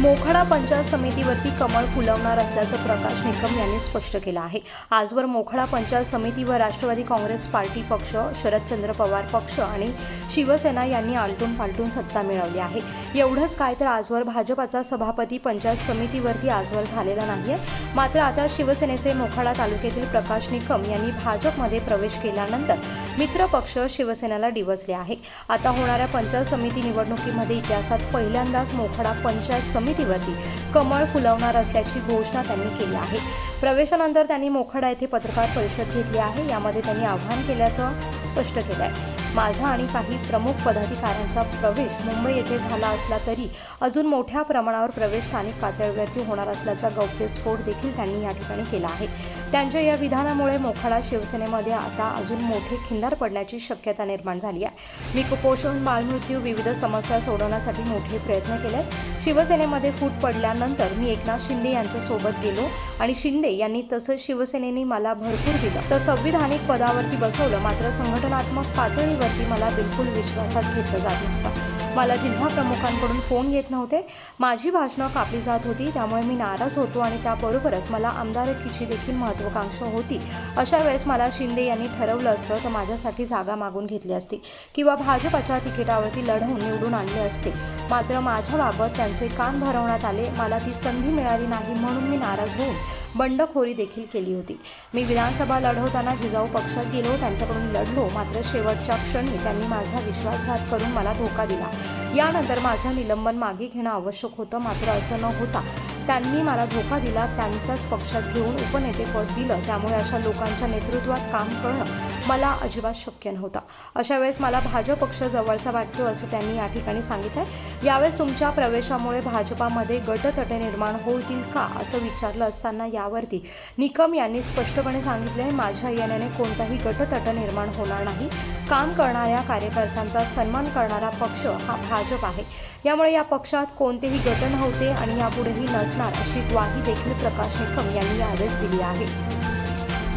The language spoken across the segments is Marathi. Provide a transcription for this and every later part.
मोखाडा पंचायत समितीवरती कमळ फुलवणार असल्याचं प्रकाश निकम यांनी स्पष्ट केलं आहे. आजवर मोखाडा पंचायत समिती व राष्ट्रवादी काँग्रेस पार्टी पक्ष शरदचंद्र पवार पक्ष आणि शिवसेना यांनी आलटून पालटून सत्ता मिळवली आहे. एवढंच काय तर आजवर भाजपाचा सभापती पंचायत समितीवरती आजवर झालेला नाहीये. मात्र आता शिवसेनेचे मोखाडा तालुक्यातील प्रकाश निकम यांनी भाजपमध्ये प्रवेश केल्यानंतर मित्र पक्ष शिवसेनेला डिवसले आहे. आता होणाऱ्या पंचायत समिती निवडणुकीमध्ये इतिहासात पहिल्यांदाच मोखाडा पंचायत समितीवरती कमळ फुलवणार असल्याची घोषणा त्यांनी केली आहे. प्रवेशानंतर त्यांनी मोखाडा येथे पत्रकार परिषद घेतली आहे. यामध्ये त्यांनी आव्हान केल्याचं स्पष्ट केलं आहे माझा आणि काही प्रमुख पदाधिकाऱ्यांचा प्रवेश मुंबई येथे झाला असला तरी अजून मोठ्या प्रमाणावर प्रवेश स्थानिक पातळीवरती होणार असल्याचा गौप्यस्फोट देखील त्यांनी या ठिकाणी केला आहे. त्यांच्या या विधानामुळे मोखाडा शिवसेनेमध्ये आता अजून मोठे खिंडार पडण्याची शक्यता निर्माण झाली आहे. मी कुपोषण बालमृत्यू विविध समस्या सोडवण्यासाठी मोठे प्रयत्न केले शिवसेनेमध्ये फूट पडल्यानंतर मी एकनाथ शिंदे यांच्यासोबत गेलो आणि शिंदे यांनी तसंच शिवसेनेने मला भरपूर दिलं. तर संविधानिक पदावरती बसवलं मात्र संघटनात्मक पातळीवरती मला बिलकुल विश्वासात घेतलं जात नव्हतं. मला जिल्हा प्रमुखांकडून फोन येत नव्हते. माझी भाषणं कापली जात होती त्यामुळे मी नाराज होतो आणि त्याबरोबरच मला आमदारकीची देखील महत्त्वाकांक्षा होती. अशा वेळेस मला शिंदे यांनी ठरवलं असतं तर माझ्यासाठी जागा मागून घेतली असती किंवा भाजपच्या तिकिटावरती लढवून निवडून आणले असते. मात्र माझ्याबाबत त्यांचे कान भरवण्यात आले. मला ती संधी मिळाली नाही म्हणून मी नाराज होऊन बंडखोरी देखील केली होती. मी विधानसभा लढवताना जिजाऊ पक्षात गेलो त्यांच्याकडून लढलो. मात्र शेवटच्या क्षणी त्यांनी माझा विश्वासघात करून मला धोका दिला. यानंतर माझं निलंबन मागे घेणं आवश्यक होतं मात्र असं न होता त्यांनी मला धोका दिला. त्यांच्याच पक्षात घेऊन उपनेतेपद दिलं. त्यामुळे अशा लोकांच्या नेतृत्वात काम करणं मला अजिबात शक्य नव्हता. अशा वेळेस मला भाजप पक्ष जवळचा वाटतो असं त्यांनी या ठिकाणी सांगितलं आहे यावेळेस तुमच्या प्रवेशामुळे भाजपामध्ये गटतटे निर्माण होतील का असं विचारलं असताना यावरती निकम यांनी स्पष्टपणे सांगितले माझ्या येण्याने कोणताही गटतट निर्माण होणार नाही. काम करणाऱ्या कार्यकर्त्यांचा सन्मान करणारा पक्ष हा भाजप आहे. यामुळे या पक्षात कोणतेही गट नव्हते आणि यापुढेही नसणार अशी ग्वाही देखील प्रकाश निकम यांनी यावेळेस दिली आहे.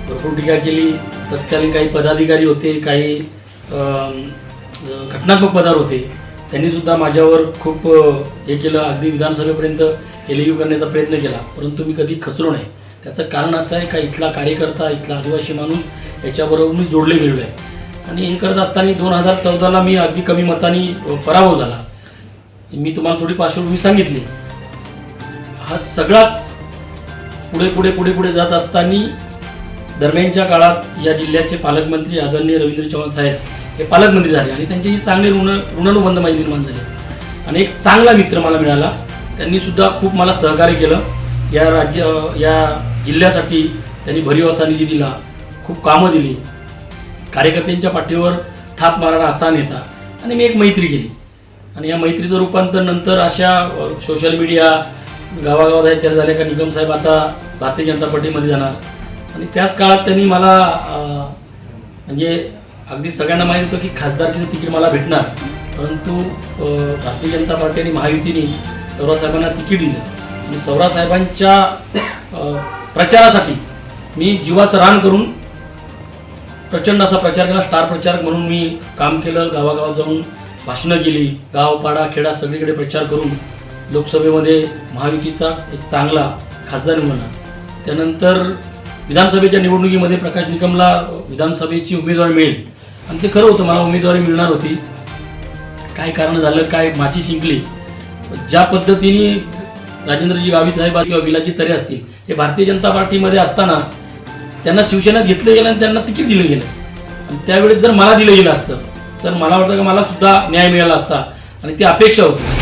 भरपूर टीका केली. तत्कालीन काही पदाधिकारी होते काही घटनात्मक पदार होते त्यांनी सुद्धा माझ्यावर खूप हे केलं. अगदी विधानसभेपर्यंत एलिव्ह करण्याचा प्रयत्न केला. परंतु मी कधी खचलो नाही. त्याचं कारण असं आहे का इथला कार्यकर्ता इथला आदिवासी माणूस याच्याबरोबर मी जोडले गेलेलो आहे. आणि हे करत असताना दोन हजार चौदाला मी अगदी कमी मताने पराभव झाला. मी तुम्हाला थोडी पार्श्वभूमी सांगितली. हा सगळाच पुढे पुढे पुढे पुढे जात असताना दरम्यानच्या काळात या जिल्ह्याचे पालकमंत्री आदरणीय रवींद्र चव्हाण साहेब हे पालकमंत्री झाले आणि त्यांचे चांगले ऋण ऋणानुबंध माहिती निर्माण झाले. आणि एक चांगला मित्र मला मिळाला. त्यांनी सुद्धा खूप मला सहकार्य केलं. या राज्य या जिल्ह्यासाठी त्यांनी भरीव असा निधी दिला खूप कामं दिली. कार्यकर्त्यांच्या पाठीवर थाप मारणारा असा नेता आणि मी एक मैत्री केली. आणि या मैत्रीचं रूपांतर नंतर अशा सोशल मीडिया गावागावात ह्या चर्चा झाल्या का निगम साहेब आता भारतीय जनता पार्टीमध्ये जाणार. आणि त्याच काळात त्यांनी मला म्हणजे अगदी सगळ्यांना माहीत होतं की खासदारकीचं तिकीट मला भेटणार. परंतु भारतीय जनता पार्टी आणि महायुतीने सौरासाहेबांना तिकीट दिलं. आणि सौरासाहेबांच्या प्रचारासाठी मी जीवाचं रान करून प्रचंड असा प्रचार केला. स्टार प्रचारक म्हणून मी काम केलं गावागावात जाऊन भाषणं केली. गाव पाडा खेडा सगळीकडे प्रचार करून लोकसभेमध्ये महायुतीचा एक चांगला खासदार म्हणा त्यानंतर विधानसभेच्या निवडणुकीमध्ये प्रकाश निकमला विधानसभेची उमेदवारी मिळेल. आणि ते खरं होतं मला उमेदवारी मिळणार होती. काय कारण झालं काय माशी शिंकली? ज्या पद्धतीने राजेंद्रजी गावित साहेब किंवा विलाजी तरे असतील हे भारतीय जनता पार्टीमध्ये असताना त्यांना शिवसेना घेतलं गेलं आणि त्यांना तिकीट दिलं गेलं. आणि त्यावेळेस जर मला दिलं गेलं असतं तर मला वाटतं का मला सुद्धा न्याय मिळाला असता आणि ती अपेक्षा होती.